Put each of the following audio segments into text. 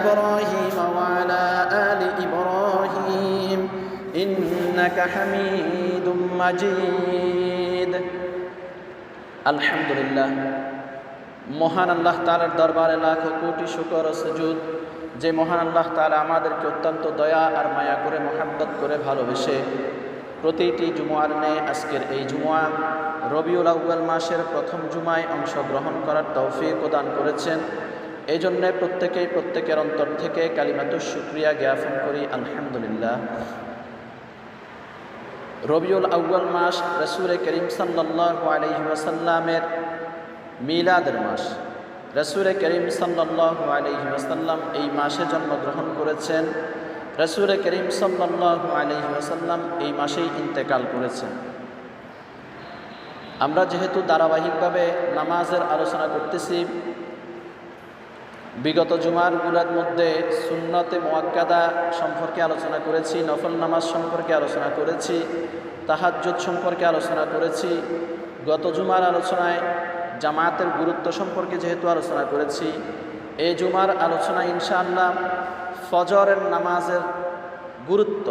إبراهيم وعلى آل إبراهيم إنك حميد مجيد الحمد لله মহান আল্লাহ তালার দরবারে লাখো কোটি শুকর ও সুজুদ যে মহান আল্লাহ তালা আমাদেরকে অত্যন্ত দয়া আর মায়া করে মোহাব্বত করে ভালোবেসে প্রতিটি জুমার নে আজকের এই জুমা রবিউল আউ্বাল মাসের প্রথম জুমায় অংশগ্রহণ করার তৌফিক প্রদান করেছেন এই জন্যে প্রত্যেকেই প্রত্যেকের অন্তর থেকে কালিমাত শুক্রিয়া জ্ঞাপন করি, আলহামদুলিল্লাহ। রবিউল আউ্বাল মাস রসুল করিম সাল্লাহ আলহি ওয়াসাল্লামের মিলাদের মাস। রসুল করিম সাল্লাহ আলহি ওয়াসাল্লাম এই মাসে জন্মগ্রহণ করেছেন। রসুল করিম সাল্লাহ আলহি ওয়াসাল্লাম এই মাসেই ইন্তেকাল করেছেন। আমরা যেহেতু ধারাবাহিকভাবে নামাজের আলোচনা করতেছি বিগত জুমারগুলার মধ্যে সুন্নতে মোয়াক্কাদা সম্পর্কে আলোচনা করেছি, নফল নামাজ সম্পর্কে আলোচনা করেছি, তাহাজ্জুদ সম্পর্কে আলোচনা করেছি, গত জুমার আলোচনায় জামায়াতের গুরুত্ব সম্পর্কে যেহেতু আলোচনা করেছি, এ জুমার আলোচনা ইনশাআল্লাহ ফজরের নামাজের গুরুত্ব,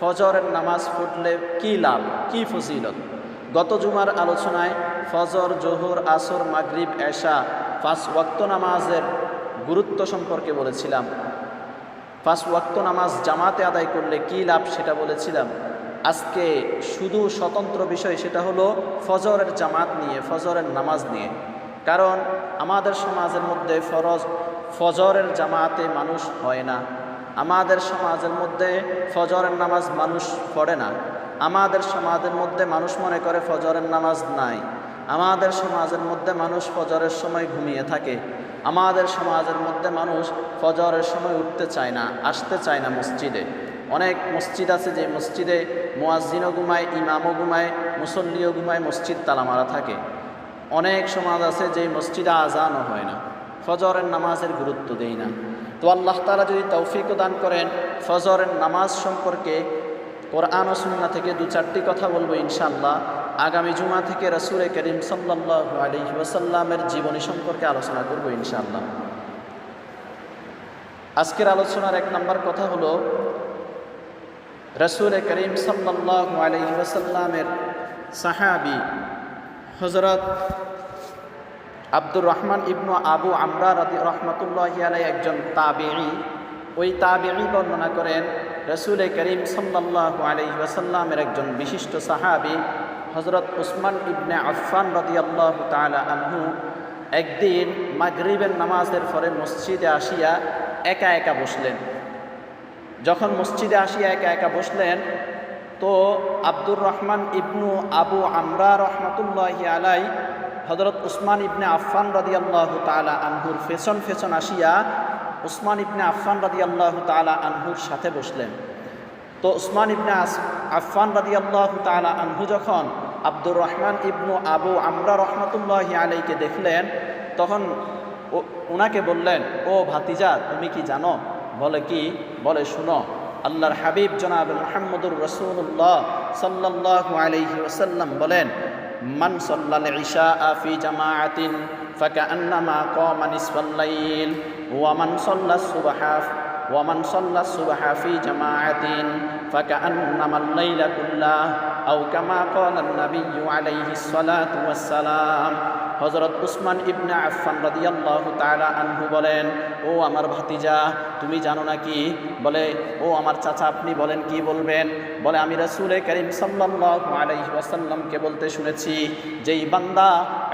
ফজরের নামাজ ফুটলে কি লাভ, কি ফজিলত? গত জুমার আলোচনায় ফজর, জোহর, আসর, মাগরিব, এশা, পাঁচ ওয়াক্ত নামাজের গুরুত্ব সম্পর্কে বলেছিলাম। পাঁচ ওয়াক্ত নামাজ জামাতে আদায় করলে কি লাভ সেটা বলেছিলাম। আজকে শুধু স্বতন্ত্র বিষয় সেটা হলো ফজরের জামাত নিয়ে, ফজরের নামাজ নিয়ে। কারণ আমাদের সমাজের মধ্যে ফরজ, ফজরের জামাতে মানুষ হয় না। আমাদের সমাজের মধ্যে ফজরের নামাজ মানুষ পড়ে না। আমাদের সমাজের মধ্যে মানুষ মনে করে ফজরের নামাজ নাই। আমাদের সমাজের মধ্যে মানুষ ফজরের সময় ঘুমিয়ে থাকে। আমাদের সমাজের মধ্যে মানুষ ফজরের সময় উঠতে চায় না, আসতে চায় না মসজিদে। অনেক মসজিদ আছে যে মসজিদে মোয়াজিনও ঘুমায়, ইমামও ঘুমায়, মুসল্লিও ঘুমায়, মসজিদ তালা মারা থাকে। অনেক সমাজ আছে যে মসজিদে আজানও হয় না, ফজরের নামাজের গুরুত্ব দেই না। তো আল্লাহ তালা যদি তৌফিক দান করেন, ফজরের নামাজ সম্পর্কে কোরআন ও সুন্না থেকে দু চারটি কথা বলব ইনশাল্লাহ আগামী জুমা থেকে রসুল করিম সাল্লাহ আলী ওসাল্লামের জীবনী সম্পর্কে আলোচনা করব ইনশাল্লাহ আজকের আলোচনার এক নম্বর কথা হলো রসুল করিম সাল্লাহ আলী ওসাল্লামের সাহাবি হজরত আব্দুর রহমান ইবনু আবু আমরা রাদি রহমতুল্লাহ আলাই একজন তাবেঈ। ওই তাবেঈ বর্ণনা করেন রসুল করিম সাল্লাহ আলহি ওয়াসাল্লামের একজন বিশিষ্ট সাহাবি হজরত উসমান ইবনে আফফান রদি আল্লাহ তালা আনহু একদিন মাগরিবের নামাজের পরে মসজিদে আসিয়া একা একা বসলেন। যখন মসজিদে আসিয়া একা একা বসলেন, তো আব্দুর রহমান ইবনু আবু আমরা রহমতুল্লাহ আলাই হজরত উসমান ইবনে আফফান রদি আল্লাহ তালা আনহুর ফেশন ফেশন আসিয়া উসমান ইবনে আফফান রাদি আল্লাহ তালা আনহুর সাথে বসলেন। তো উসমান ইবনে আফফান রাদি আল্লাহ তালা আনহু যখন আব্দুর রহমান ইবনু আবু আমরা রহমতুল্লাহ আলাইকে দেখলেন, তখন ওনাকে বললেন, ও ভাতিজা, তুমি কি জানো? বলে কি? বলে, শুনো, আল্লাহর হাবিব জনাব মোহাম্মদুর রসুল্লাহ সাল্লাহ আলহি ওসাল্লাম বলেন, মান সাল্লাল ইশা আফি জামাআতিন ফাকান্নামা কামা নিসফাল লাইল, ওয়া মান সাল্লা সুবহা, ওয়া মান সাল্লা সুবহা ফি জামাআতিন ফাকান্নামা আল-লাইলা কুল্লাহ। أو كما قال النبي عليه الصلاة والسلام. হজরত উসমান ইবনা আফফান রাদিয়াল্লাহু তাআলা আনহু বলেন, ও আমার ভাতিজা, তুমি জানো না কি বলে, ও আমার চাচা, আপনি বলেন কি বলবেন? বলে, আমি রাসূলে করিম সাল্লাল্লাহু আলাইহি ওয়াসাল্লামকে বলতে শুনেছি, যেই বান্দা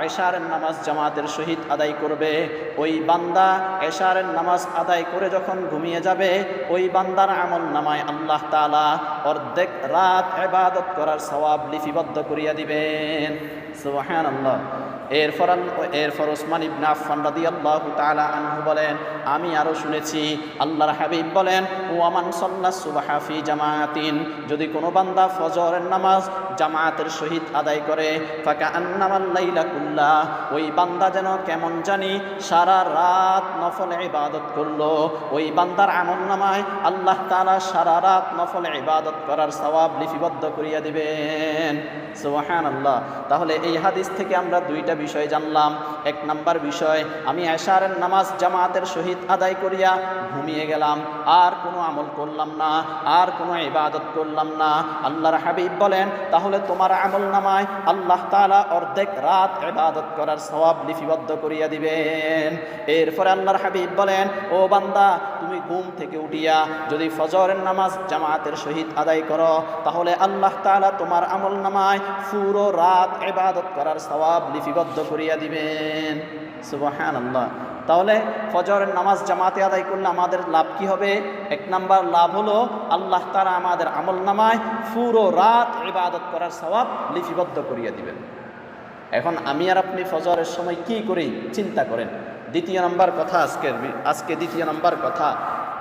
এশারের নামাজ জামাতের সহিত আদায় করবে, ওই বান্দা এশারের নামাজ আদায় করে যখন ঘুমিয়ে যাবে, ওই বান্দার আমল নামায় আল্লাহ তাআলা অর্ধেক রাত ইবাদত করার সওয়াব লিপিবদ্ধ করিয়া দিবেন। সুবহানাল্লাহ। এরপর এরপর ওসমান ইবনে আফফান রাদিয়াল্লাহু তাআলা আনহু বলেন, আমি আরও শুনেছি, আল্লাহর হাবিব বলেন ও আমান সাল্লা সুবহা জামায়াতিন যদি কোনো বান্দা ফজরের নামাজ জামাতের সহিত আদায় করে ফাকা আন্নামাল লাইলা দিম্মাতিল্লাহ ওই বান্দা যেন কেমন জানি সারা রাত নফল ইবাদত করল, ওই বান্দার আমল নামায় আল্লাহ তাআলা সারা রাত নফল ইবাদত করার সওয়াব লিপিবদ্ধ করিয়া দিবেন। সোহান আল্লাহ তাহলে এই হাদিস থেকে আমরা দুইটা বিষয় জানলাম, এক নাম্বার বিষয়, আমি এশারের নামাজ জামাতের সহিত আদায় করিয়া ঘুমিয়ে গেলাম, আর কোনো আমল করলাম না, আর কোনো ইবাদত করলাম না। আল্লাহর হাবিব বলেন, তাহলে তোমার আমল নামায় আল্লাহ তালা অর্ধেক রাত ইবাদত করার সওয়াব লিপিবদ্ধ করিয়া দিবেন। এরপরে আল্লাহর হাবিব বলেন, ও বান্দা, তুমি ঘুম থেকে উঠিয়া যদি ফজরের নামাজ জামাতের সহিত আদায় করো, তাহলে আল্লাহ তালা তোমার আমল নামায় পুরো রাত ইবাদত করার সওয়াব লিপিবদ্ধ করিয়া দিবেন। সুবহানাল্লাহ। তাহলে ফজরের নামাজ জামাতে আদায় করলে আমাদের লাভ কি হবে? এক নাম্বার লাভ হলো আল্লাহ তারা আমাদের আমল নামায় পুরো রাত ইবাদত করার সওয়াব লিপিবদ্ধ করিয়া দিবেন। এখন আমি আর আপনি ফজরের সময় কি করি? চিন্তা করেন। দ্বিতীয় নম্বর কথা আজকের আজকে দ্বিতীয় নম্বর কথা।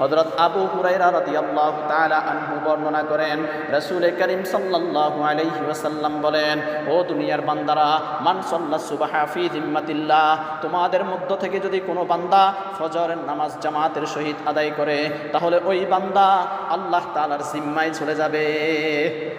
হযরত আবু হুরায়রা রাদিয়াল্লাহু তাআলা আনহু বর্ণনা করেন, রাসূল করিম সাল্লাল্লাহু আলাইহি ওয়াসাল্লাম বলেন, ও দুনিয়ার বান্দারা, মান সাল্লা সুবহা ফি জিম্মাতিল্লাহ তোমাদের মধ্য থেকে যদি কোনো বান্দা ফজরের নামাজ জামাতের সহিত আদায় করে, তাহলে ওই বান্দা আল্লাহ তাআলার জিম্মায় চলে যাবে।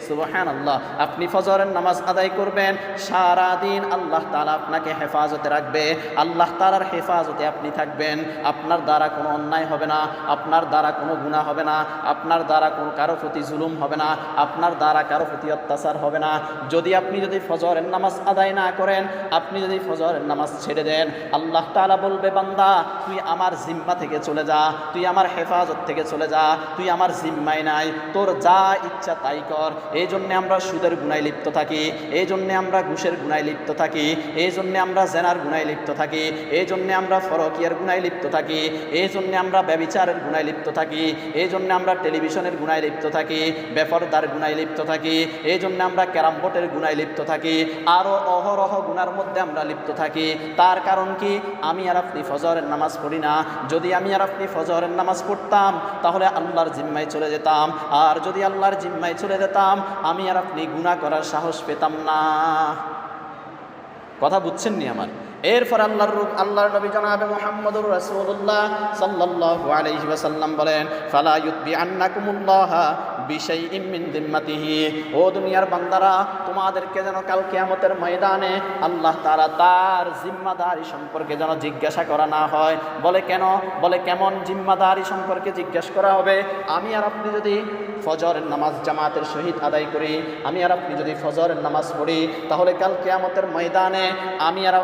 সুবহানাল্লাহ, আপনি ফজরের নামাজ আদায় করবেন, সারা দিন আল্লাহ তাআলা আপনাকে হেফাজতে রাখবে, আল্লাহ তাআলার হেফাজতে আপনি থাকবেন, আপনার দ্বারা কোনো অন্যায় হবে না। আপনার দ্বারা কোনো গুনাহ হবে না, আপনার দ্বারা কোনো কারও প্রতি জুলুম হবে না, আপনার দ্বারা কারও প্রতি অত্যাচার হবে না। যদি আপনি যদি ফজরের নামাজ আদায় না করেন, আপনি যদি ফজরের নামাজ ছেড়ে দেন, আল্লাহ তাআলা বলবে, বান্দা, তুই আমার জিম্মা থেকে চলে যা, তুই আমার হেফাজত থেকে চলে যা, তুই আমার জিম্মায় নাই, তোর যা ইচ্ছা তাই কর। এই জন্যে আমরা সুদের গুনায় লিপ্ত থাকি, এই জন্যে আমরা ঘুষের গুনায় লিপ্ত থাকি, এই জন্যে আমরা জেনার গুনায় লিপ্ত থাকি, এই জন্যে আমরা ফরকিয়ার গুনায় লিপ্ত থাকি, এই জন্যে আমরা ব্যবিচারের গুনায় লিপ্ত থাকি, এই জন্যে আমরা টেলিভিশনের গুণায় লিপ্ত থাকি, বেফরদার গুণায় লিপ্ত থাকি, এই জন্য আমরা ক্যারাম বোর্ডের গুনায় লিপ্ত থাকি আরও অহরহ গুনার মধ্যে আমরা লিপ্ত থাকি। তার কারণ কি? আমি আর আপনি ফজরের নামাজ পড়ি না। যদি আমি আর আপনি ফজরের নামাজ পড়তাম, তাহলে আল্লাহর জিম্মায় চলে যেতাম। আর যদি আল্লাহর জিম্মায় চলে যেতাম, আমি আর আপনি গুনাহ করার সাহস পেতাম না। কথা বুঝছেন নি আমার? এরপর আল্লাহর রূপ, আল্লাহর নবী জনাবে মুহাম্মদুর রাসূলুল্লাহ সাল্লাল্লাহু আলাইহি ওয়াসাল্লাম বলেন, ফালা ইউতবি আন্নাকুমুল্লাহ বিশাইইম মিন দিম্মাতিহি। ও দুনিয়ার বান্দারা, তোমাদেরকে যেন কাল কিয়ামতের ময়দানে আল্লাহ তাআলা তার জিম্মাদারি সম্পর্কে যেন জিজ্ঞাসা করা না হয়। বলে কেন? বলে কেমন জিম্মাদারি সম্পর্কে জিজ্ঞাসা করা হবে? আমি আর আপনি যদি ফজরের নামাজ জামাতের সহিত আদায় করি, আমি আর আপনি যদি ফজরের নামাজ পড়ি, তাহলে কাল কেয়ামতের ময়দানে আমি আর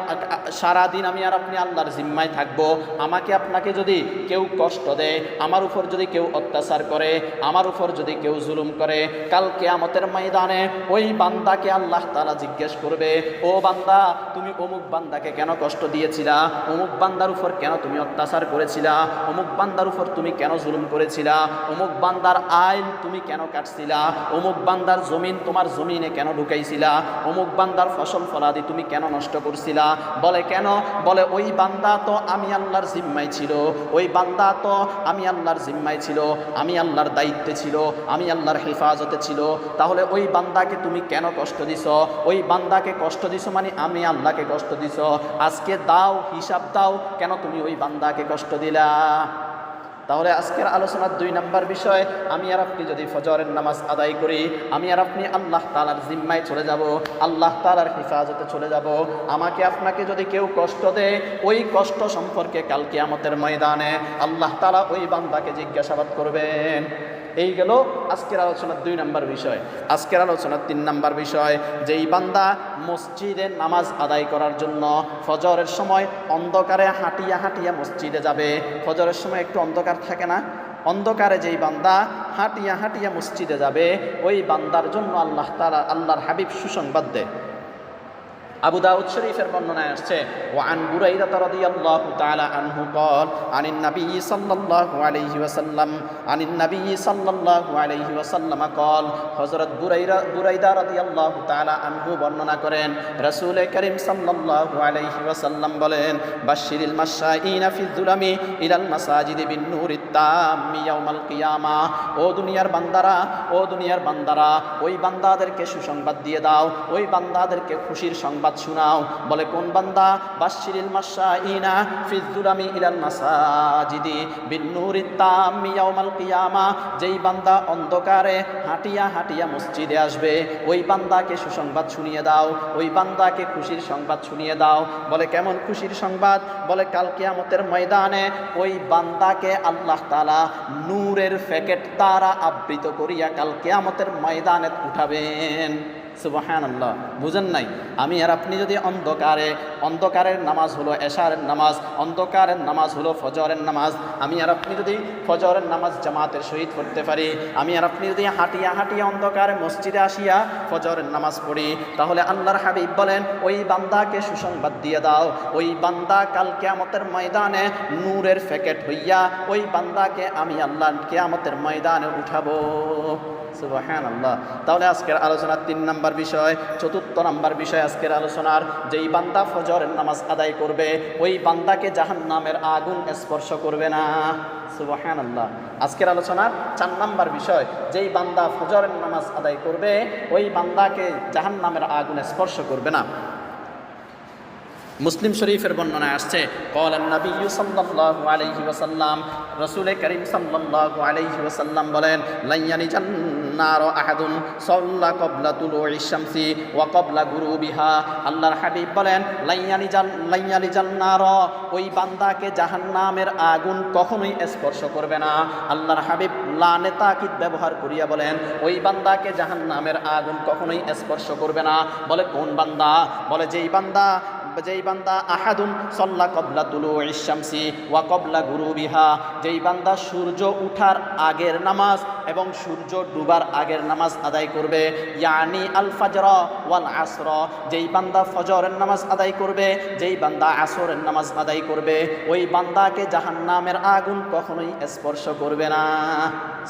সারাদিন আমি আর আপনি আল্লাহর জিম্মায় থাকব, আমাকে আপনাকে যদি কেউ কষ্ট দেয়, আমার উপর যদি কেউ অত্যাচার করে, আমার উপর যদি কেউ জুলুম করে, কাল কেয়ামতের ময়দানে ওই বান্দাকে আল্লাহ তালা জিজ্ঞেস করবে, ও বান্দা, তুমি অমুক বান্দাকে কেন কষ্ট দিয়েছিলা? অমুক বান্দার উপর কেন তুমি অত্যাচার করেছিলা? অমুক বান্দার উপর তুমি কেন জুলুম করেছিলা? অমুক বান্দার আইন তুমি কেন কাটছিলা? অমুক বান্দার জমিন তোমার জমিনে কেন ঢুকাইছিলা? অমুক বান্দার ফসল ফলাদি তুমি কেন নষ্ট করছিলা? বলে কেন? বলে, ওই বান্দা তো আমি আল্লাহর জিম্মায় ছিল। ওই বান্দা তো আমি আল্লাহর জিম্মায় ছিল। আমি আল্লাহর দায়িত্বে ছিল। আমি আল্লাহর হেফাজতে ছিল। তাহলে ওই বান্দাকে তুমি কেন কষ্ট দিছ? ওই বান্দাকে কষ্ট দিছ মানে আমি আল্লাহকে কষ্ট দিছ। আজকে দাও, হিসাব দাও, কেন তুমি ওই বান্দাকে কষ্ট দিলা? তাহলে আজকের আলোচনার দুই নাম্বার বিষয়, আমি আর আপনি যদি ফজরের নামাজ আদায় করি, আমি আর আপনি আল্লাহ তালার জিম্মায় চলে যাব, আল্লাহ তালার হেফাজতে চলে যাব। আমাকে আপনাকে যদি কেউ কষ্ট দেয়, ওই কষ্ট সম্পর্কে কালকে আমাদের ময়দানে আল্লাহ তালা ওই বান্দাকে জিজ্ঞাসাবাদ করবেন। এই গেল আজকের আলোচনার দুই নাম্বার বিষয়। আজকের আলোচনার তিন নাম্বার বিষয়, যেই বান্দা মসজিদে নামাজ আদায় করার জন্য ফজরের সময় অন্ধকারে হাঁটিয়া হাঁটিয়া মসজিদে যাবে, ফজরের সময় একটু অন্ধকার থাকে না। অন্ধকারে যেই বান্দা হাঁটিয়া হাঁটিয়া মসজিদে যাবে, ওই বান্দার জন্য আল্লাহ তালা আল্লাহর হাবিব সুসংবাদ দেয়। আবু দাউদ শরীফের বর্ণনায় আসছে ও আন বুরাইদা রাদিয়াল্লাহু তাআলা আনহু قال عن النبي صلى الله عليه وسلم عن النبي صلى الله عليه وسلم قال হযরত বুরাইরা বুরাইদা রাদিয়াল্লাহু তাআলা আনহু বর্ণনা করেন রাসূল করিম সাল্লাল্লাহু আলাইহি ওয়াসাল্লাম বলেন বাশশিরিল মাশাইনা ফি যুলামি ইলাল মাসাজিদি বিন নূরিত তাম্মি ইয়াউমাল কিয়ামা ও দুনিয়ার বান্দারা ও দুনিয়ার বান্দারা ওই বান্দাদেরকে সুসংবাদ দিয়ে দাও ওই বান্দাদেরকে খুশির সংবাদ শোনাও। বলে, কোন বান্দা? বাশশিরিল মাশাইনা ফি যুলামি ইলাল মাসাজিদি বিন নূরিত তাম্মি ইয়াউমাল কিয়ামা। যেই বান্দা অন্ধকারে হাঁটিয়া হাঁটিয়া মসজিদে আসবে, ওই বান্দাকে সুসংবাদ শুনিয়ে দাও, ওই বান্দাকে খুশির সংবাদ শুনিয়ে দাও। বলে, কেমন খুশির সংবাদ? বলে, কাল কিয়ামতের ময়দানে ওই বান্দাকে আল্লাহ তালা নূরের প্যাকেট তারা আবৃত করিয়া কাল কিয়ামতের ময়দানে উঠাবেন। সুবাহান আল্লাহ বুঝেন নাই? আমি আর আপনি যদি অন্ধকারে, অন্ধকারের নামাজ হলো এশারের নামাজ, অন্ধকারের নামাজ হলো ফজরের নামাজ, আমি আর আপনি যদি ফজরের নামাজ জামাতের সহিত করতে পারি, আমি আর আপনি যদি হাঁটিয়া হাঁটিয়া অন্ধকারে মসজিদে আসিয়া ফজরের নামাজ পড়ি, তাহলে আল্লাহর হাবিব বলেন, ওই বান্দাকে সুসংবাদ দিয়ে দাও। ওই বান্দা কাল কেয়ামতের ময়দানে নূরের প্যাকেট হইয়া, ওই বান্দাকে আমি আল্লাহ কেয়ামতের ময়দানে উঠাবো। সুবাহান আল্লাহ তাহলে আজকের আলোচনার তিন নাম্বার বিষয়, চতুর্থ নাম্বার বিষয় আজকের আলোচনার, যেই বান্দা ফজরের নামাজ আদায় করবে, ওই বান্দাকে জাহান নামের আগুন স্পর্শ করবে না। সুবাহান আল্লাহ আজকের আলোচনার চার নাম্বার বিষয়, যেই বান্দা ফজরের নামাজ আদায় করবে, ওই বান্দাকে জাহান নামের আগুন স্পর্শ করবে না। মুসলিম শরীফের বর্ণনায় আসছে রাসূল করিম সাল্লাল্লাহু বলেন গুরুবিহা। আল্লাহর বলেন লাইয়ানি ওই বান্দাকে জাহান্নামের আগুন কখনোই স্পর্শ করবে না। আল্লাহর হাবিব লানে ব্যবহার করিয়া বলেন, ওই বান্দাকে জাহান্নামের আগুন কখনোই স্পর্শ করবে না। বলে, কোন বান্দা? বলে, যেই বান্দা যেই বান্দা আহাদুন সল্লা কবলা তুলু ইশামসি ওয়া কবলা গুরুবিহা, যেই বান্দা সূর্য উঠার আগের নামাজ এবং সূর্য ডুবার আগের নামাজ আদায় করবে, ইয়ানি আল ফাজর ওয়াল আসর, যেই বান্দা ফজরের নামাজ আদায় করবে, যেই বান্দা আসরের নামাজ আদায় করবে, ওই বান্দাকে জাহান্নামের আগুন কখনোই স্পর্শ করবে না।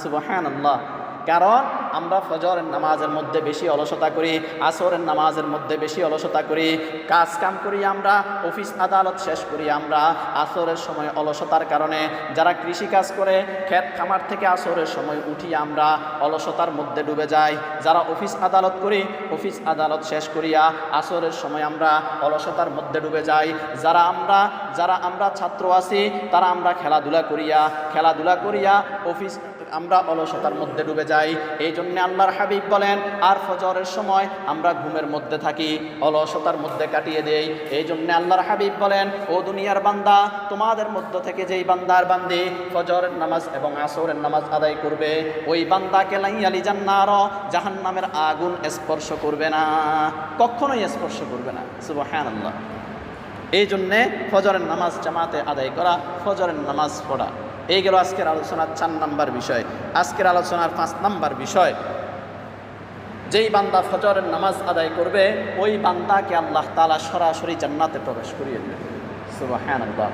সুবহানাল্লাহ। কারণ আমরা ফজরের নামাজের মধ্যে বেশি অলসতা করি, আসরের নামাজের মধ্যে বেশি অলসতা করি, কাজ কাম করি আমরা, অফিস আদালত শেষ করি আমরা, আসরের সময় অলসতার কারণে যারা কৃষি কাজ করে, ক্ষেত খামার থেকে আসরের সময় উঠি আমরা, অলসতার মধ্যে ডুবে যাই। যারা অফিস আদালত করি, অফিস আদালত শেষ করিয়া আসরের সময় আমরা অলসতার মধ্যে ডুবে যাই। যারা আমরা যারা আমরা ছাত্র আছি, তারা আমরা খেলাধুলা করিয়া খেলাধুলা করিয়া অফিস আমরা অলসতার মধ্যে ডুবে যাই। এই জন্যে আল্লাহর হাবিব বলেন, আর ফজরের সময় আমরা ঘুমের মধ্যে থাকি, অলসতার মধ্যে কাটিয়ে দেই। এই জন্যে আল্লাহর হাবিব বলেন, ও দুনিয়ার বান্দা, তোমাদের মধ্য থেকে যেই বান্দার বান্দি ফজরের নামাজ এবং আসরের নামাজ আদায় করবে, ওই বান্দাকে লাইয়ালি জান্নার জাহান নামের আগুন স্পর্শ করবে না, কখনোই স্পর্শ করবে না। সুবহান আল্লাহ এই জন্যে ফজরের নামাজ জামাতে আদায় করা, ফজরের নামাজ পড়া। এই গেল আজকের আলোচনার চার নাম্বার বিষয়। আজকের আলোচনার পাঁচ নাম্বার বিষয়, যেই বান্দা ফজরের নামাজ আদায় করবে, ওই বান্দাকে আল্লাহ তালা সরাসরি জান্নাতে প্রবেশ করিয়ে দেবে। হ্যাঁ আল্লাহ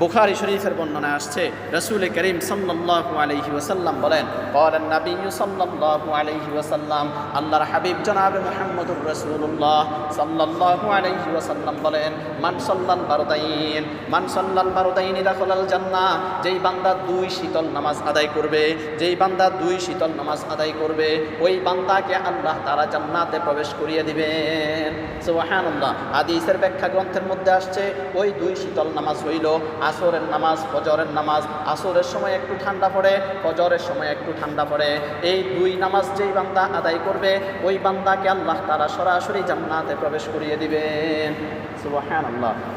বুখারি শরীফের বর্ণনা আসছে, রসুল করিম সাল্লাহ আলহি ওসাল্লাম বলেন করেন নবী সাল্লাহ আলহি ওসাল্লাম আল্লাহর হাবিব জনাবে মোহাম্মদুর রসুল্লাহ সাল্লাহ আলহি ওসাল্লাম বলেন, মান সাল্লান বারদাইন, মান সাল্লান বারদাইন ইদাখলাল জান্না যেই বান্দা দুই শীতল নামাজ আদায় করবে, যেই বান্দা দুই শীতল নামাজ আদায় করবে, ওই বান্দাকে আল্লাহ তারা জান্নাতে প্রবেশ করিয়ে দিবেন। সোহানন্দা হাদিসের ব্যাখ্যা গ্রন্থের মধ্যে আসছে, ওই দুই শীতল নামাজ হইল আসরের নামাজ, ফজরের নামাজ, আসরের সময় একটু ঠান্ডা পড়ে, ফজরের সময় একটু ঠান্ডা পড়ে। এই দুই নামাজ যেই বান্দা আদায় করবে, ওই বান্দাকে আল্লাহ তারা সরাসরি জান্নাতে প্রবেশ করিয়ে দিবেন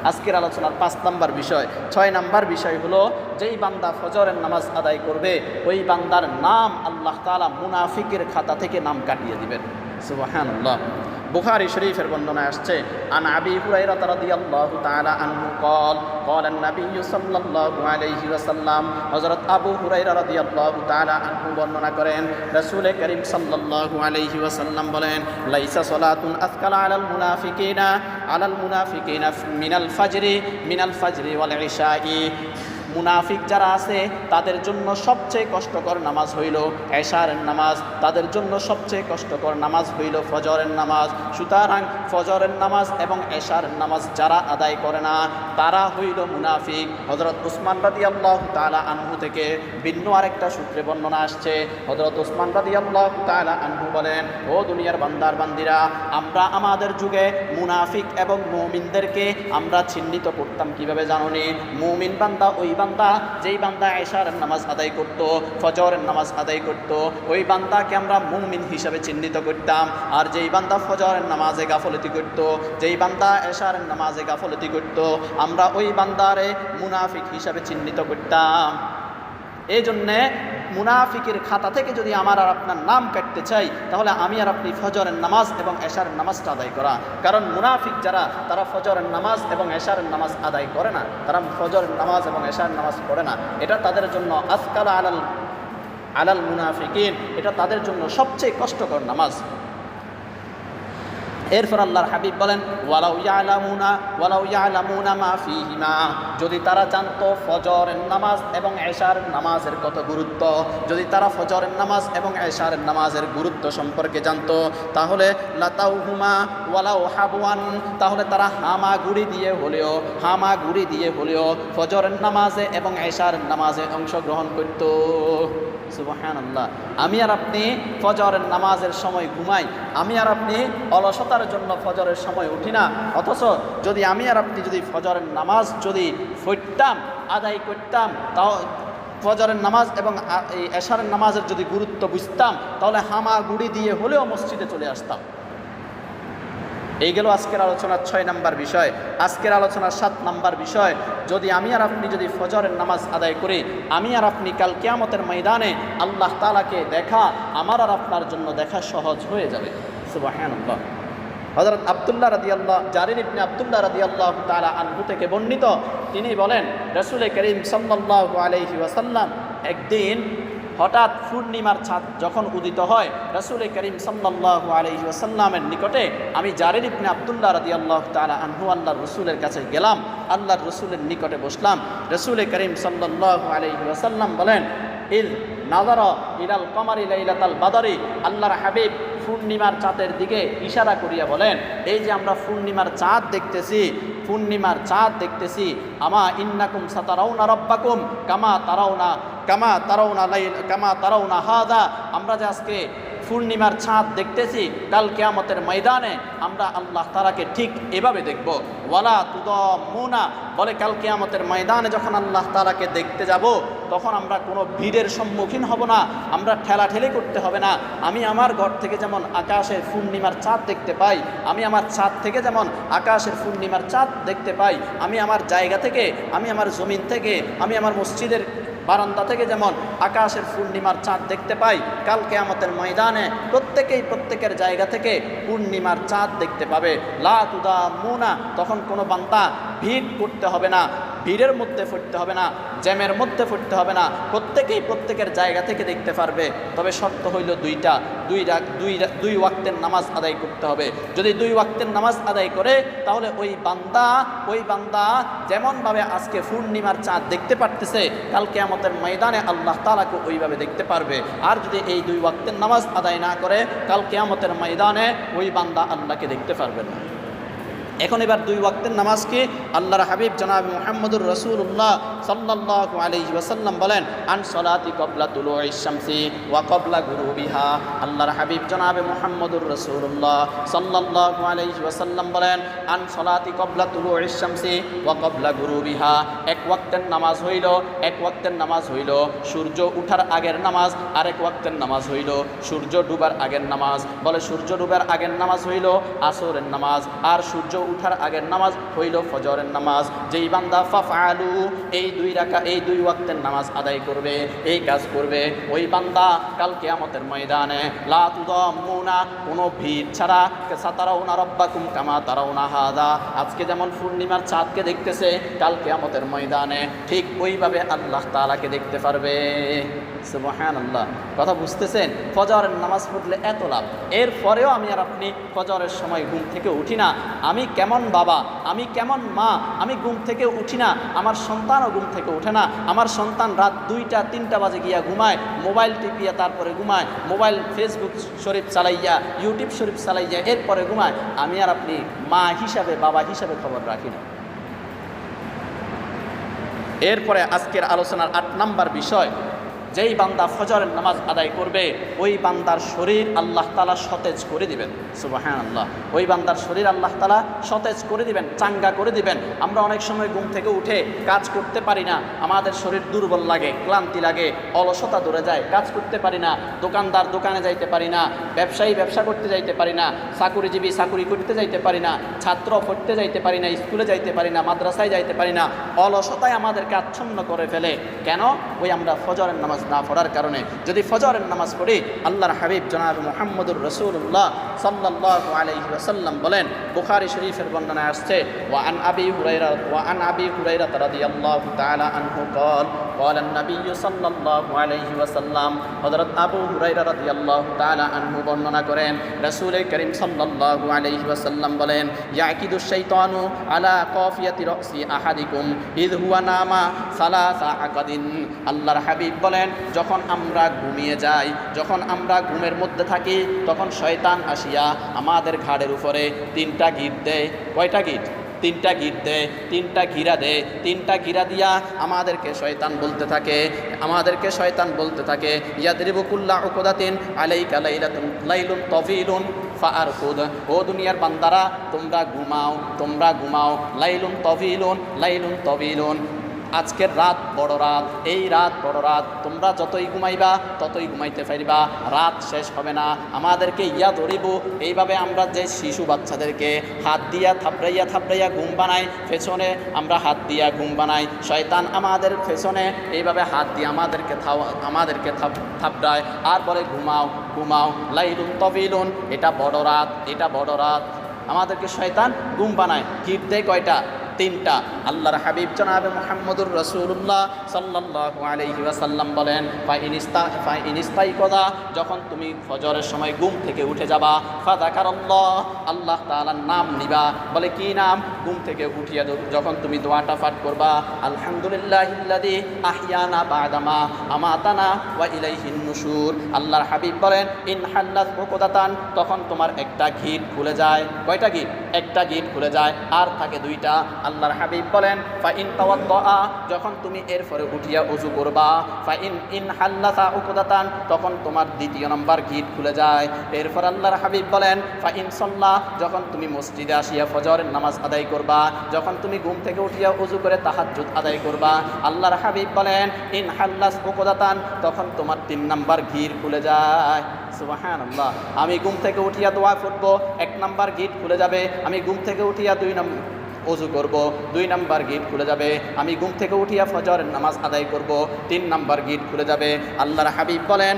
আজকের আলোচনার পাঁচ নাম্বার বিষয়। ছয় নাম্বার বিষয় হলো, যেই বান্দা ফজরের নামাজ আদায় করবে, ওই বান্দার নাম আল্লাহ তালা মুনাফিকের খাতা থেকে নাম কাটিয়ে দিবেন। সুবহান আল্লাহ বুখারী শরীফের বর্ণনায় আসছে আন আবি হুরাইরা রাদিয়াল্লাহু তাআলা আনহু قال قال النبي صلى الله عليه وسلم হযরত আবু হুরাইরা রাদিয়াল্লাহু তাআলা আনহু বর্ণনা করেন রাসূল করিম সাল্লাল্লাহু আলাইহি ওয়াসাল্লাম বলেন লাইসা সালাতুন আসকালা আলাল মুনাফিকিনা আলাল মুনাফিকিনা মিনাল ফাজরি মিনাল ফাজরি ওয়াল ইশাই মুনাফিক যারা আছে, তাদের জন্য সবচেয়ে কষ্টকর নামাজ হইল এশারের নামাজ, তাদের জন্য সবচেয়ে কষ্টকর নামাজ হইল ফজরের নামাজ। সুতরাং ফজরের নামাজ এবং এশারের নামাজ যারা আদায় করে না, তারা হইল মুনাফিক। হজরত উসমান রাদি আল্লাহ তালা আনহু থেকে ভিন্ন আরেকটা সূত্রে বর্ণনা আসছে। হজরত উসমান রাদি আল্লাহ তালা আনহু বলেন, ও দুনিয়ার বান্দার বান্দিরা, আমরা আমাদের যুগে মুনাফিক এবং মৌমিনদেরকে আমরা চিহ্নিত করতাম কীভাবে জাননি? মৌমিন বান্দা ওই বান্দা, যেই বান্দা এশার নামাজ আদায় করত, ফজরের নামাজ আদায় করত, ওই বান্দাকে আমরা মুমিন হিসাবে চিহ্নিত করতাম। আর যেই বান্দা ফজরের নামাজে গাফলতি করত, যেই বান্দা এশার নামাজে গাফলতি করত, আমরা ওই বান্দারে মুনাফিক হিসাবে চিহ্নিত করতাম। এই জন্যে মুনাফিকের খাতা থেকে যদি আমার আর আপনার নাম কাটতে চাই, তাহলে আমি আর আপনি ফজরের নামাজ এবং এশারের নামাজটা আদায় করা। কারণ মুনাফিক যারা, তারা ফজরের নামাজ এবং এশারের নামাজ আদায় করে না। তারা ফজরের নামাজ এবং এশার নামাজ পড়ে না। এটা তাদের জন্য আজকাল আলাল আলাল মুনাফিকিন। এটা তাদের জন্য সবচেয়ে কষ্টকর নামাজ। এরপর আল্লাহর হাবিব বলেন, ওয়ালাউ ইয়ালামুনা মা ফিহিমা। যদি তারা জানতো ফজরের নামাজ এবং এশার নামাজের কত গুরুত্ব, যদি তারা ফজরের নামাজ এবং এশারের নামাজের গুরুত্ব সম্পর্কে জানতো, তাহলে লাতাউহুমা ওয়ালাউ হাবওয়ান, তাহলে তারা হামা গুড়ি দিয়ে হলেও হামা গুড়ি দিয়ে হলেও ফজরের নামাজে এবং এশার নামাজে অংশগ্রহণ করত। সুবহান আল্লাহ আমি আর আপনি ফজরের নামাজের সময় ঘুমাই, আমি আর আপনি অলসতার জন্য ফজরের সময় উঠি না। অথচ যদি আমি আর আপনি যদি ফজরের নামাজ যদি ফুটতাম আদায় করতাম, তাও ফজরের নামাজ এবং এই এশারের নামাজের যদি গুরুত্ব বুঝতাম, তাহলে হামা গুড়ি দিয়ে হলেও মসজিদে চলে আসতাম। এই গেল আজকের আলোচনার ছয় নাম্বার বিষয়। আজকের আলোচনার সাত নাম্বার বিষয়, যদি আমি আর আপনি যদি ফজরের নামাজ আদায় করি, আমি আর আপনি কাল কেয়ামতের ময়দানে আল্লাহ তালাকে দেখা, আমার আর আপনার জন্য দেখা সহজ হয়ে যাবে। সুবাহান্লাহ হজরত আবদুল্লাহ রাদি আল্লাহ জারির ইবনে আবদুল্লাহ রাদি আল্লাহ তালা আনহু থেকে বর্ণিত, তিনি বলেন রসুল করিম সাল্লাহ আলহি ওয়াসাল্লাম একদিন হঠাৎ পূর্ণিমার ছাদ যখন উদিত হয়, রসুল করিম সাল্লাহ আলহি ওসাল্লামের নিকটে আমি জারের ইবনে আবদুল্লাহ রদি আল্লাহ তালা আনহু আল্লাহ রসুলের কাছে গেলাম, আল্লাহর রসুলের নিকটে বসলাম। রসুল করিম সাল্লাহ আলহি ওসাল্লাম বলেন, ইল নাজার ইলাল কমারি লাইলাতাল বাদারি, আল্লাহর হাবিব পূর্ণিমার চাঁদের দিকে ইশারা করিয়া বলেন, এই যে আমরা পূর্ণিমার চাঁদ দেখতেছি, পূর্ণিমার চাঁদ দেখতেছি, আমা ইন্নাকুম সাতারাউনা রব্বাকুম, কামা তারাও না কামা তারাউনা লাইল, কামা তারাউনা হাদা, আমরা যে আজকে পূর্ণিমার চাঁদ দেখতেছি, কাল কেয়ামতের ময়দানে আমরা আল্লাহ তারাকে ঠিক এভাবে দেখব। ওয়ালা তুদ মুনা বলে কাল কেয়ামতের ময়দানে যখন আল্লাহ তারাকে দেখতে যাব, তখন আমরা কোনো ভিড়ের সম্মুখীন হব না, আমরা ঠেলা ঠেলাঠেলি করতে হবে না। আমি আমার ঘর থেকে যেমন আকাশের পূর্ণিমার চাঁদ দেখতে পাই, আমি আমার ছাদ থেকে যেমন আকাশের পূর্ণিমার চাঁদ দেখতে পাই, আমি আমার জায়গা থেকে, আমি আমার জমিন থেকে, আমি আমার মসজিদের বারান্দা থেকে যেমন আকাশের পূর্ণিমার চাঁদ দেখতে পাই কালকে আমাদের ময়দানে প্রত্যেকেই প্রত্যেকের জায়গা থেকে পূর্ণিমার চাঁদ দেখতে পাবে। লা তুদা মুনা তখন কোনো বান্দা ভিড় করতে হবে না। ভিড়ের মধ্যে ফুটতে হবে না, জ্যামের মধ্যে ফুটতে হবে না, প্রত্যেকেই প্রত্যেকের জায়গা থেকে দেখতে পারবে। তবে শর্ত হইল দুইটা, দুই রাগ দুই দুই ওয়াক্তের নামাজ আদায় করতে হবে। যদি দুই ওয়াক্তের নামাজ আদায় করে, তাহলে ওই বান্দা ওই বান্দা যেমনভাবে আজকে পূর্ণিমার চাঁদ দেখতে পারতেছে কালকে আমাদের ময়দানে আল্লাহ তালাকে ওইভাবে দেখতে পারবে। আর যদি এই দুই ওয়াক্তের নামাজ আদায় না করে কালকে আমাদের ময়দানে ওই বান্দা আল্লাহকে দেখতে পারবে না। এখন এবার দুই ওয়াক্তের নামাজকে আল্লাহর হাবিব জনাব মোহাম্মদুর রসুল্লাহ সাল্লাল্লাহু আলাইহি ওয়াসাল্লাম বলেন, আন সলাতি কবলা তুলু শামসি ওয়া কবলা গুরু বিহা আল্লাহর হাবিব জনাবে মোহাম্মদুর রসুল্লাহ সাল্লাল্লাহু আলাইহি ওয়াসাল্লাম বলেন, আন সলাতি কবলা তুলু শামসি ওয়া কবলা গুরুবিহা। এক ওয়াক্তের নামাজ হইল, এক ওয়াক্তের নামাজ হইল সূর্য উঠার আগের নামাজ, আরেক ওয়াক্তের নামাজ হইল সূর্য ডুবার আগের নামাজ। বলে সূর্য ডুবার আগের নামাজ হইল আসরের নামাজ, আর সূর্য উঠার আগের নামাজ হইল ফজরের নামাজ। যেই বান্দা ফাফআলু, এই দুই রাকা, এই দুই ওয়াক্তের নামাজ আদায় করবে, এই কাজ করবে, ওই বান্দা কাল কিয়ামতের ময়দানে, লা তুদাম্মুনা, কোনো ভিড় ছাড়া, সাতারাউনা রব্বাকুম কামা তারাউনা হাদা। আজকে যেমন পূর্ণিমার চাঁদকে দেখতেছে, কাল কিয়ামতের ময়দানে, ঠিক ওইভাবে আল্লাহ তাআলাকে দেখতে পারবে। সুবহানাল্লাহ। কথা বুঝতেছেন? ফজরের নামাজ পড়লে এত লাভ। এরপরেও আমি আর আপনি ফজরের সময় ঘুম থেকে উঠি না। আমি কেমন বাবা? আমি কেমন মা? আমি ঘুম থেকে উঠি না। আমার সন্তানও ঘুম থেকে ওঠে না। আমার সন্তান রাত দুইটা, তিনটা বাজে গিয়া ঘুমায়, মোবাইল টিপিয়া তারপরে ঘুমায়, মোবাইল ফেসবুক শরীফ চালাইয়া ইউটিউব শরীফ চালাইয়া এরপরে ঘুমায়। আমি আর আপনি মা হিসাবে, বাবা হিসাবে খবর রাখি না। এরপরে আজকের আলোচনার আট নাম্বার বিষয় যেই বান্দা ফজরের নামাজ আদায় করবে, ওই বান্দার শরীর আল্লাহ তালা সতেজ করে দিবেন। সুবাহান আল্লাহ ওই বান্দার শরীর আল্লাহ তালা সতেজ করে দিবেন, চাঙ্গা করে দিবেন। আমরা অনেক সময় ঘুম থেকে উঠে কাজ করতে পারি না। আমাদের শরীর দুর্বল লাগে, ক্লান্তি লাগে, অলসতা দূরে যায়। কাজ করতে পারি না, দোকানদার দোকানে যাইতে পারি না, ব্যবসায়ী ব্যবসা করতে যাইতে পারি না, চাকুরিজীবী চাকুরি করতে যাইতে পারি না, ছাত্র পড়তে যাইতে পারি না, স্কুলে যাইতে পারি না, মাদ্রাসায় যাইতে পারি না, অলসতায় আমাদেরকে আচ্ছন্ন করে ফেলে। কেন? ওই আমরা ফজরের নামাজ না পড়ার কারণে যদি ফজরের নামাজ পড়ি আল্লাহর হাবিব জনাব মোহাম্মদুর রসুল্লাহ সাল্লাহ আলাইহি ওয়াসাল্লাম বলেন বুখারি শরীফের বর্ণনায় আসছে ওয়ান আবি হুরাইরা ওয়ান আবি হুরাইরা রাদিয়াল্লাহু তাআলা আনহু قال قال النبي صلى الله عليه وسلم হযরত আবু হুরাইরা রাদিয়াল্লাহু তাআলা আনহু বর্ণনা করেন রাসূল করিম সাল্লাল্লাহু আলাইহি ওয়াসাল্লাম বলেন ইয়াকিদুশ শাইতানু আলা কাফিয়াতি রাসি আহাদিকুম ইদ হুয়া নামা সালাসা আকাদিন আল্লাহর হাবিব বলেন যখন আমরা ঘুমিয়ে যাই, যখন আমরা ঘুমের মধ্যে থাকি, তখন শয়তান আসিয়া আমাদের ঘাড়ের উপরে তিনটা গিট দেয়। কয়টা গিট? তিনটা গিট দেয়, তিনটা ঘিরা দেয়। তিনটা ঘিরা দিয়া আমাদেরকে শয়তান বলতে থাকে, আমাদেরকে শয়তান বলতে থাকে ইয়াদরিবুকুল্লা উকুদাতিন আলাইকা লাইলাতুন, লাইলুন তফিলুন ফার ও দুনিয়ার বান্দারা, তোমরা ঘুমাও তোমরা ঘুমাও, লাইলুন তফিলুন, লাইলুন তবিলুন আজকের রাত বড় রাত, এই রাত বড় রাত। তোমরা যতই ঘুমাইবা, ততই ঘুমাইতে পারিবা। রাত শেষ হবে না। আমাদেরকে ইয়া ধরিব। এইভাবে আমরা যে শিশু বাচ্চাদেরকে হাত দিয়া থাপড়াইয়া থাপড়াইয়া ঘুম বানাই, পেছনে আমরা হাত দিয়া ঘুম বানাই। শয়তান আমাদের পেছনে এইভাবে হাত দিয়ে আমাদেরকে থাও, আমাদেরকে থাপ, থাপড়ায়। আর বলে ঘুমাও ঘুমাও। লাইলুন তবিলুন। এটা বড় রাত, এটা বড় রাত। আমাদেরকে শয়তান ঘুম বানায়। গিট দেয় কয়টা? তিনটা। আল্লাহর হাবিব জনাবে মোহাম্মদুর রসুল্লাহ সাল্লাল্লাহু আলাইহি ওয়াসাল্লাম বলেন ফাইনিস্তা ফাইনিস্তাই কদা যখন তুমি ফজরের সময় ঘুম থেকে উঠে যাবা ফাদাকারাল্লাহ আল্লাহ তালার নাম নিবা। বলে, কি নাম? ঘুম থেকে উঠিয়া যখন তুমি দোয়াটা পাঠ করবা, আলহামদুলিল্লাহিল্লাযী আহিয়ানা বাদামা আমাতানা ওয়া ইলাইহিন নুশুর আল্লাহর হাবিব বলেন, ইন উকদাতান তখন তোমার একটা গিট খুলে যায়। কয়টা গিট একটা গিট খুলে যায়, আর থাকে দুইটা। আল্লাহর হাবিব বলেন ফা ইন তাওয়াদ্দা যখন তুমি এরপরে উঠিয়া উজু করবা, ফাইন ইন হাল্লাতা উকদাতান তখন তোমার দ্বিতীয় নম্বর গিট খুলে যায়। এরপর আল্লাহর হাবিব বলেন ফা ইন সল্লাহ যখন তুমি মসজিদে আসিয়া ফজরের নামাজ আদায় করবা, যখন তুমি ঘুম থেকে উঠিয়া উজু করে তাহাজ্জুদ আদায় করবা, আল্লাহর হাবিব বলেন, ইন হাল্লাস উকদাতান তখন তোমার তিন নাম্বার ঘির খুলে যায়। সুবাহান আমি ঘুম থেকে উঠিয়া দোয়া ফুটবো, এক নাম্বার গিট খুলে যাবে। আমি ঘুম থেকে উঠিয়া দুই নম্বর অজু করব, দুই নাম্বার গিট খুলে যাবে। আমি ঘুম থেকে উঠিয়া ফজরের নামাজ আদায় করব, তিন নাম্বার গিট খুলে যাবে। আল্লাহর হাবিব বলেন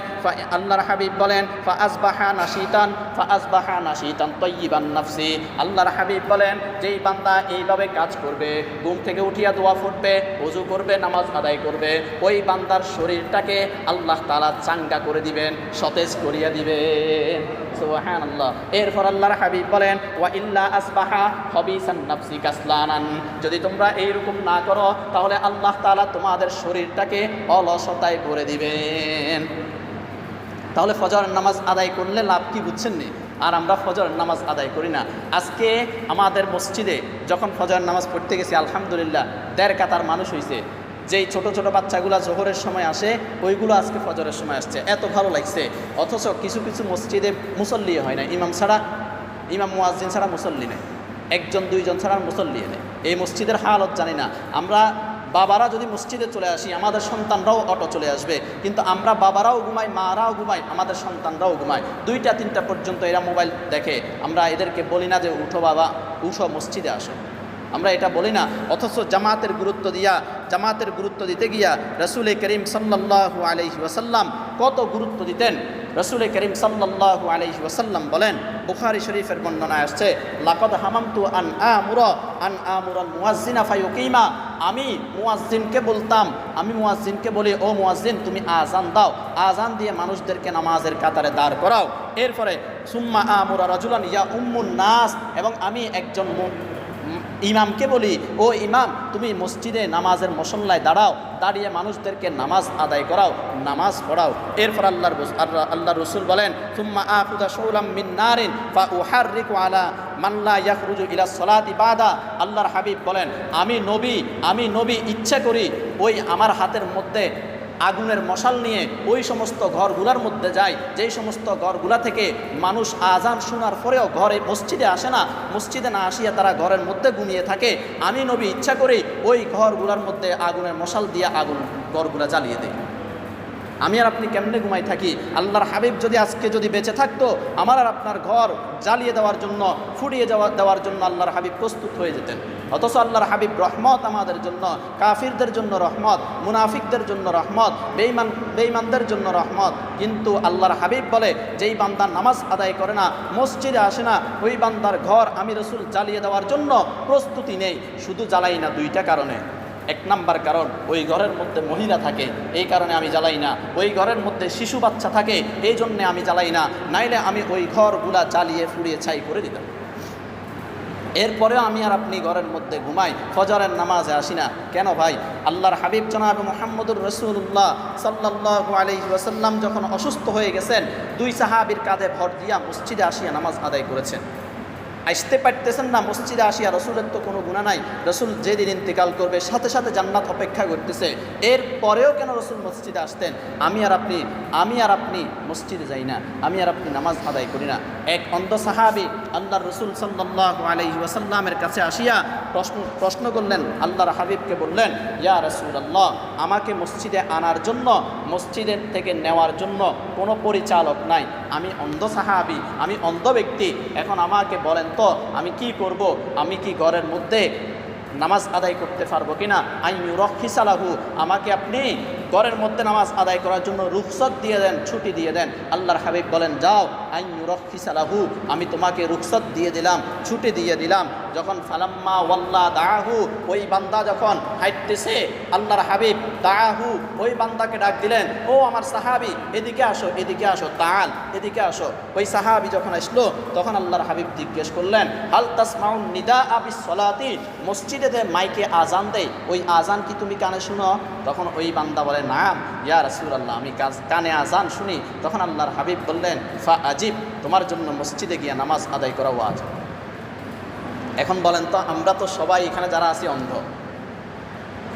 আল্লাহর হাবিব বলেন, ফা আসবাহা নাশিতান, ফা আসবাহা নাশিতান তৈবান নাফসি। আল্লাহর হাবিব বলেন, যেই বান্দা এইভাবে কাজ করবে, ঘুম থেকে উঠিয়া দোয়া ফুটবে অজু করবে, নামাজ আদায় করবে, ওই বান্দার শরীরটাকে আল্লাহ তালা চাঙ্গা করে দিবেন, সতেজ করিয়া দিবেন। এরপর আল্লাহর হাবিব বলেন, ওয়া ইল্লা আসবাহা হবিসান নাফসি কাসলানান। যদি তোমরা এইরকম না করো, তাহলে আল্লাহ তাআলা তোমাদের শরীরটাকে অলসতায় করে দিবেন। তাহলে ফজরের নামাজ আদায় করলে লাভ কি বুঝছেন নি? আর আমরা ফজরের নামাজ আদায় করি না। আজকে আমাদের মসজিদে যখন ফজরের নামাজ পড়তে গেছি, আলহামদুলিল্লাহ, দেড় কাতার মানুষ হয়েছে যেই ছোট ছোট বাচ্চাগুলো জোহরের সময় আসে, ওইগুলো আজকে ফজরের সময় আসছে। এত ভালো লাগছে। অথচ কিছু কিছু মসজিদে মুসল্লি হয় না। ইমাম ছাড়া, ইমাম মুয়াজ্জিন ছাড়া মুসল্লি নেই। একজন, দুইজন ছাড়া মুসল্লি নেই। এই মসজিদের হালত জানি না। আমরা বাবারা যদি মসজিদে চলে আসি, আমাদের সন্তানরাও অটো চলে আসবে। কিন্তু আমরা বাবারাও ঘুমাই, মারাও ঘুমাই, আমাদের সন্তানরাও ঘুমায়। দুইটা, তিনটা পর্যন্ত এরা মোবাইল দেখে। আমরা এদেরকে বলি না যে, উঠো বাবা, উঠো মসজিদে আসো। আমরা এটা বলি না, অথচ জামাতের গুরুত্ব দিয়া, জামাতের গুরুত্ব দিতে গিয়া রসুল করিম সাল্লাল্লাহু আলাইহি ওয়াসাল্লাম কত গুরুত্ব দিতেন? রসুল করিম সাল্লাল্লাহু আলাইহি ওয়াসাল্লাম বলেন, বুখারী শরীফের বর্ণনায় আসছে, লাকদ হামামতু আন আমুর, আন আমুরাল মুয়াজ্জিনা ফায়ুকিমা। আমি মুয়াজ্জিনকে বলতাম, আমি মুয়াজ্জিনকে বলি, ও মুয়াজ্জিন, তুমি আজান দাও আজান দিয়ে মানুষদেরকে নামাজের কাতারে দাঁড় করাও। এরপরে, সুম্মা আমুরা রাজুলান ইয়া উম্মুন নাস, এবং আমি একজন ইমামকে বলি, ও ইমাম, তুমি মসজিদে নামাজের মশল্লায় দাঁড়াও, দাঁড়িয়ে মানুষদেরকে নামাজ আদায় করাও, নামাজ পড়াও। এরপর আল্লাহর আল্লাহ রসুল বলেন সলাতি বাদা। আল্লাহর হাবিব বলেন, আমি নবী আমি নবী ইচ্ছা করি, ওই আমার হাতের মধ্যে আগুনের মশাল নিয়ে ওই সমস্ত ঘরগুলার মধ্যে যায়। যেই সমস্ত ঘরগুলা থেকে মানুষ আজান শোনার পরেও ঘরে মসজিদে আসে না, মসজিদে না আসিয়া তারা ঘরের মধ্যে ঘুমিয়ে থাকে। আমি নবী ইচ্ছা করি ওই ঘরগুলার মধ্যে আগুনের মশাল দিয়ে আগুন ঘরগুলা জ্বালিয়ে দেয় আমি আর আপনি কেমনে ঘুমাই থাকি? আল্লাহর হাবিব যদি আজকে যদি বেঁচে থাকতো, আমার আর আপনার ঘর জ্বালিয়ে দেওয়ার জন্য ফুরিয়ে যাওয়া দেওয়ার জন্য আল্লাহর হাবিব প্রস্তুত হয়ে যেতেন। অথচ আল্লাহর হাবিব রহমত আমাদের জন্য, কাফিরদের জন্য রহমত, মুনাফিকদের জন্য রহমত বেইমান বেইমানদের জন্য রহমত। কিন্তু আল্লাহর হাবিব বলে, যেই বান্দা নামাজ আদায় করে না, মসজিদে আসে না, ওই বান্দার ঘর আমি রসুল জ্বালিয়ে দেওয়ার জন্য প্রস্তুতি নেই। শুধু জ্বালাই না দুইটা কারণে। এক নাম্বার কারণ, ওই ঘরের মধ্যে মহিলা থাকে, এই কারণে আমি জ্বালাই না। ওই ঘরের মধ্যে শিশু বাচ্চা থাকে, এই জন্যে আমি জ্বালাই না। নাইলে আমি ওই ঘরগুলা জ্বালিয়ে ফুরিয়ে ছাই করে দিতাম। এরপরেও আমি আর আপনি ঘরের মধ্যে ঘুমাই, ফজরের নামাজে আসি না। কেন ভাই? আল্লাহর হাবিব জনাব মোহাম্মদুর রসুল্লাহ সাল্লাহ আলহি ওয়াসাল্লাম যখন অসুস্থ হয়ে গেছেন, দুই সাহাবির কাঁধে ভর দিয়া মসজিদে আসিয়া নামাজ আদায় করেছেন। আসতে পারতেছেন না, মসজিদে আসিয়া রসুলের তো কোনো গুণা নাই। রসুল যেদিন ইন্তেকাল করবে, সাথে সাথে জান্নাত অপেক্ষা করতেছে। এর পরেও কেন রসুল মসজিদে আসতেন? আমি আর আপনি, আমি আর আপনি মসজিদে যাই না, আমি আর আপনি নামাজ আদায় করি না। এক অন্ধ সাহাবি আল্লাহর রসুল সাল্লাহ ওয়াসাল্লামের কাছে আসিয়া প্রশ্ন প্রশ্ন করলেন, আল্লাহর হাবিবকে বললেন, ইয়া রসুল আল্লাহ আমাকে মসজিদে আনার জন্য, মসজিদের থেকে নেওয়ার জন্য কোনো পরিচালক নাই। আমি অন্ধ সাহাবি, আমি অন্ধ ব্যক্তি। এখন আমাকে বলেন তো, আমি কি করব? আমি কি ঘরের মধ্যে নামাজ আদায় করতে পারব কিনা? আইনু রক্ষিসালাহু আমাকে আপনি ঘরের মধ্যে নামাজ আদায় করার জন্য রুখসত দিয়ে দেন, ছুটি দিয়ে দেন। আল্লাহর হাবিব বলেন, যাও আইনু রক্ষিসালাহু আমি তোমাকে রুখসত দিয়ে দিলাম, ছুটি দিয়ে দিলাম। যখন ফালাম্মা ওয়াল্লা দাহু ওই বান্দা যখন হাইটতেছে আল্লাহর হাবিব দাহু ওই বান্দাকে ডাক দিলেন, ও আমার সাহাবি, এদিকে আসো এদিকে আসো তাল এদিকে আসো। ওই সাহাবি যখন আসলো, তখন আল্লাহর হাবিব জিজ্ঞেস করলেন, হাল তাসমাউন নিদা আবি সলাতি মসজিদে মাইকে আজান দেয় ওই আজান কি তুমি কানে শুনো? তখন ওই বান্দা বলে নাম, ইয়া রাসুল আল্লাহ আমি কানে আজান শুনি। তখন আল্লাহর হাবিব বললেন, ফা আজিব, তোমার জন্য মসজিদে গিয়ে নামাজ আদায় করা ওয়াজ। এখন বলেন তো, আমরা তো সবাই এখানে যারা আছি অন্ধ।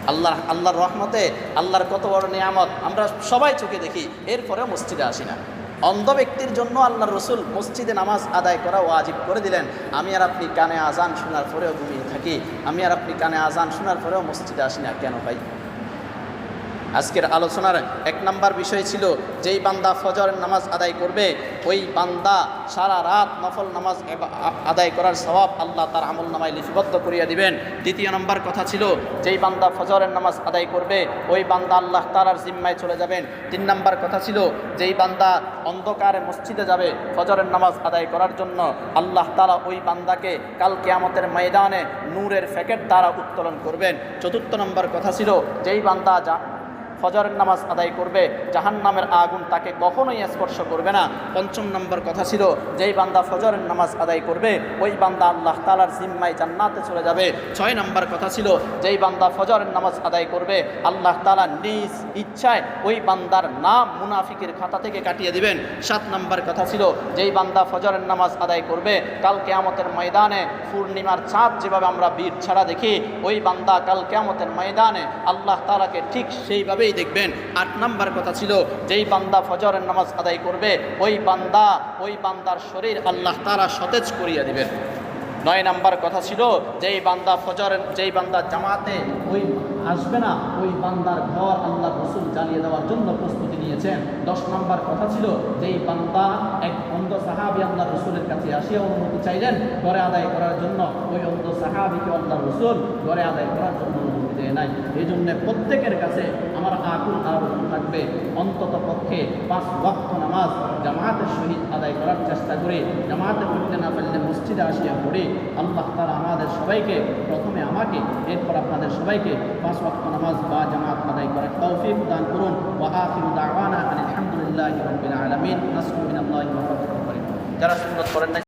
আল্লাহ আল্লাহর রহমতে, আল্লাহর কত বড় নিয়ামত, আমরা সবাই চোখে দেখি, এরপরেও মসজিদে আসি না। অন্ধ ব্যক্তির জন্য আল্লাহ রসুল মসজিদে নামাজ আদায় করা ওয়াজিব করে দিলেন। আমি আর আপনি কানে আজান শোনার পরেও ঘুমিয়ে থাকি, আমি আর আপনি কানে আজান শোনার পরেও মসজিদে আসি না। কেন ভাই? আজকের আলোচনার এক নাম্বার বিষয় ছিল, যেই বান্দা ফজরের নামাজ আদায় করবে, ওই বান্দা সারা রাত নফল নামাজ আদায় করার স্বভাব আল্লাহ তার আমল নামায় লিপিবদ্ধ করিয়া দিবেন। দ্বিতীয় নম্বর কথা ছিল, যেই বান্দা ফজরের নামাজ আদায় করবে, ওই বান্দা আল্লাহ তালার জিম্মায় চলে যাবেন। তিন নম্বর কথা ছিল, যেই বান্দা অন্ধকারে মসজিদে যাবে ফজরের নামাজ আদায় করার জন্য, আল্লাহ তালা ওই বান্দাকে কাল কেয়ামতের ময়দানে নূরের ফ্যাকেট দ্বারা উত্তোলন করবেন। চতুর্থ নম্বর কথা ছিল, যেই বান্দা যা ফজরের নামাজ আদায় করবে জাহান নামের আগুন তাকে কখনোই স্পর্শ করবে না। পঞ্চম নম্বর কথা ছিল, যেই বান্দা ফজরের নামাজ আদায় করবে, ওই বান্দা আল্লাহ তালার জিম্মায় জান্নাতে চলে যাবে। ছয় নম্বর কথা ছিল, যেই বান্দা ফজরের নামাজ আদায় করবে, আল্লাহ তালা নিজ ইচ্ছায় ওই বান্দার নাম মুনাফিকের খাতা থেকে কাটিয়ে দিবেন। সাত নম্বর কথা ছিল, যেই বান্দা ফজরের নামাজ আদায় করবে, কাল কেয়ামতের ময়দানে পূর্ণিমার চাঁদ যেভাবে আমরা বীর ছাড়া দেখি, ওই বান্দা কাল কেয়ামতের ময়দানে আল্লাহ তালাকে ঠিক সেইভাবেই দেখবেন আট নাম্বার কথা ছিল, যেই বান্দা ফজরের নামাজ আদায় করবে, ওই বান্দা, ওই বান্দার শরীর আল্লাহ তারা সতেজ করিয়া দিবেন। নয় নাম্বার কথা ছিল, যেই বান্দা ফজর যেই বান্দা জামাতে ওই আসবে না, ওই বান্দার ঘর আল্লাহ রসুল জ্বালিয়ে দেওয়ার জন্য প্রস্তুতি নিয়েছেন। দশ নম্বর কথা ছিল, যেই বান্দা এক অন্ধ সাহাবি আল্লাহ রসুলের কাছে আসিয়া অনুমতি চাইলেন ঘরে আদায় করার জন্য, ওই অন্ধ সাহাবিকে আল্লাহ রসুল ঘরে আদায় করার জন্য দেয় নাই। এই জন্য প্রত্যেকের কাছে আমার আকুল আবেদন থাকবে। অন্তত পক্ষে পাঁচ ওয়াক্ত নামাজ জামাতের সহিত আদায় করার চেষ্টা করে জামাতে পড়তে না পারলে মসজিদে আসিয়া পড়ে, আল্লাহ তালা আমাদের সবাইকে প্রথমে আমাকে, এরপর আপনাদের সবাইকে পাঁচ ওয়াক্ত নামাজ বা জামাত আদায় করার তৌফিক দান করুন। আলহামদুলিল্লাহি আলামিন। যারা সুন্নাত করেন